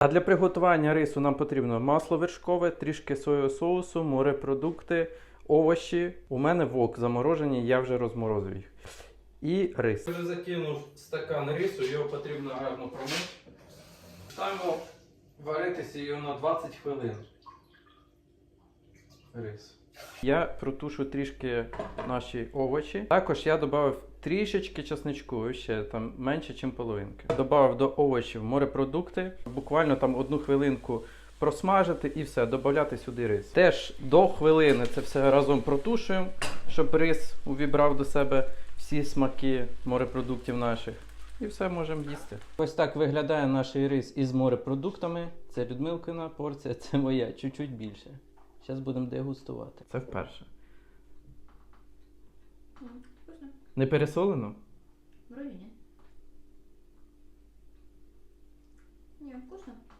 А для приготування рису нам потрібно масло вершкове, трішки соєвого соусу, морепродукти, овочі. У мене вок заморожені, я вже розморозив їх. І рис. Вже закинув стакан рису, його потрібно гарно промити. Ставимо варитися його на 20 хвилин. Рис. Я протушу трішки наші овочі. Також я додав трішечки чесничку, ще там менше, ніж половинки. Добавив до овочів морепродукти, буквально там одну хвилинку просмажити і все, додати сюди рис. Теж до хвилини це все разом протушуємо, щоб рис увібрав до себе всі смаки морепродуктів наших. І все можемо їсти. Ось так виглядає наш рис із морепродуктами. Це Людмилкина порція, це моя, чуть-чуть більше. Зараз будемо дегустувати. Це вперше. Вкусно. Не пересолено? Вроде нет. Не, вкусно.